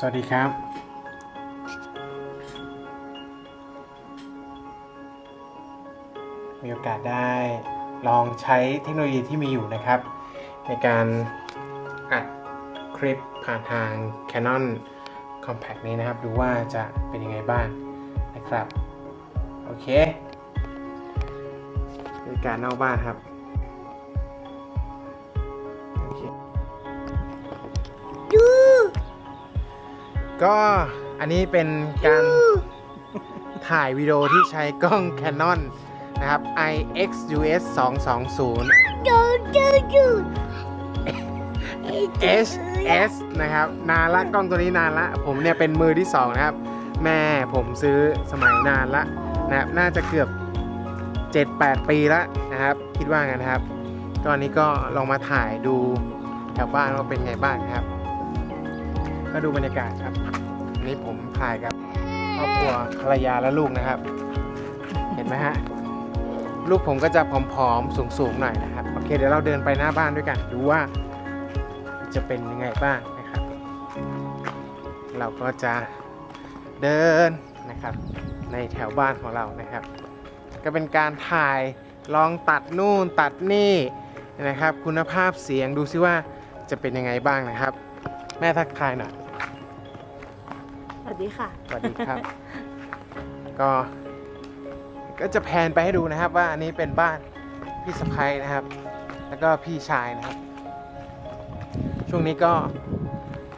สวัสดีครับ มีโอกาสได้ลองใช้เทคโนโลยีที่มีอยู่นะครับ ในการอัดคลิปผ่านทาง Canon Compact นี้นะครับ ดูว่าจะเป็นยังไงบ้างนะครับ โอเคบรรยากาศนอกบ้านครับ ก็อันนี้เป็นการถ่ายวิดีโอที่ใช้กล้อง Canon นะครับ IXUS 220ดูดูดู HS นะครับ นานละกล้องตัวนี้นานละ ผมเนี่ยเป็นมือที่ 2 นะครับ แม่ผมซื้อสมัยนานละนะครับ น่าจะเกือบ 7-8 ปีละนะครับ คิดว่างั้นนะครับก็อันนี้ก็ลองมาถ่ายดูแถวบ้านว่าเป็นไงบ้างนะครับ ก็ดูบรรยากาศครับอันนี้ผมถ่ายกับครอบครัวภรรยาและลูกนะครับ เห็นไหมฮะ ลูกผมก็จะผอมๆ สูงๆ หน่อยนะครับ โอเค เดี๋ยวเราเดินไปหน้าบ้านด้วยกัน ดูว่าจะเป็นยังไงบ้างนะครับ เราก็จะเดินนะครับ ในแถวบ้านของเรานะครับ ก็เป็นการถ่ายลองตัดนู่นตัดนี่นะครับ คุณภาพเสียงดูซิว่าจะเป็นยังไงบ้างนะครับ แม่ทักทายหน่อย สวัสดีค่ะ สวัสดีครับ ก็ก็จะแพนไปให้ดูนะครับ ว่าอันนี้เป็นบ้านพี่สะพ้ยนะครับ แล้วก็พี่ชายนะครับ ช่วงนี้ก็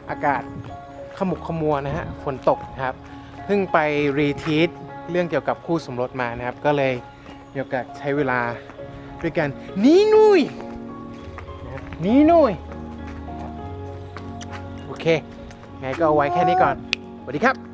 อากาศขมุกขมัวนะฮะฝนตกนะครับเพิ่งไปรีทีสเรื่องเกี่ยวกับคู่สมรสมานะครับ ก็เลยมีโอกาสใช้เวลาด้วยกันนี่นุยนะครับนี่นุยโอเคไงก็เอาไว้แค่นี้ก่อน วัสดีครับ